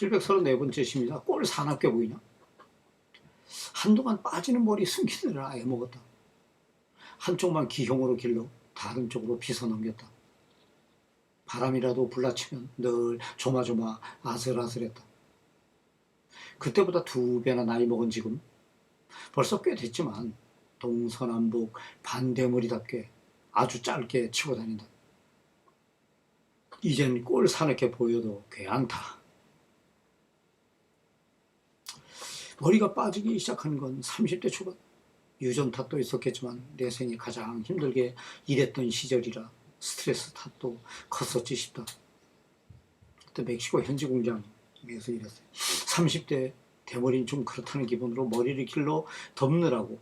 734번째 시입니다. 꼴 사납게 보이냐? 한동안 빠지는 머리 숨기느라 애먹었다. 한쪽만 기형으로 길러 다른 쪽으로 빗어 넘겼다. 바람이라도 불라치면 늘 조마조마 아슬아슬했다. 그때보다 두 배나 나이 먹은 지금 벌써 꽤 됐지만 동서남북 반대머리답게 아주 짧게 치고 다닌다. 이젠 꼴 사납게 보여도 괜찮다. 머리가 빠지기 시작한 건 30대 초반. 유전 탓도 있었겠지만 내 생이 가장 힘들게 일했던 시절이라 스트레스 탓도 컸었지 싶다. 그때 멕시코 현지 공장에서 일했어요. 30대 대머리는 좀 그렇다는 기분으로 머리를 길러 덮느라고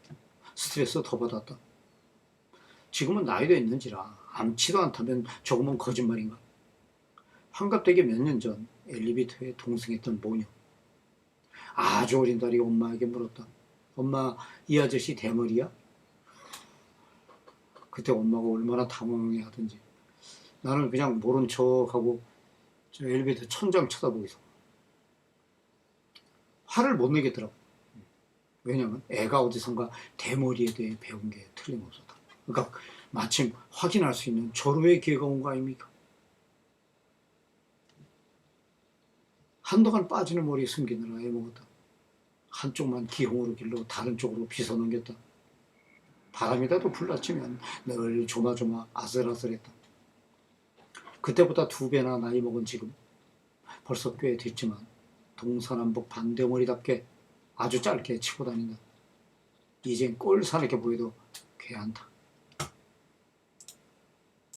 스트레스 더 받았다. 지금은 나이도 있는지라 암치도 않다면 조금은 거짓말인가. 환갑되기 몇 년 전 엘리베이터에 동승했던 모녀. 아주 어린 딸이 엄마에게 물었다. 엄마, 이 아저씨 대머리야? 그때 엄마가 얼마나 당황해 하던지. 나는 그냥 모른 척하고 저 엘리베이터 천장 쳐다보고 있어. 화를 못 내겠더라고. 왜냐면 애가 어디선가 대머리에 대해 배운 게 틀림없었다. 그러니까 마침 확인할 수 있는 절호의 기회가 온 거 아닙니까? 한동안 빠지는 머리 숨기느라 애먹었다. 한쪽만 기홍으로 길러 다른 쪽으로 빗어 넘겼다. 바람이라도 불났지면 늘 조마조마 아슬아슬했다. 그때보다 두 배나 나이 먹은 지금 벌써 꽤 됐지만 동서남북 반대머리답게 아주 짧게 치고 다닌다. 이젠 꼴 사납게 보여도 괜찮다.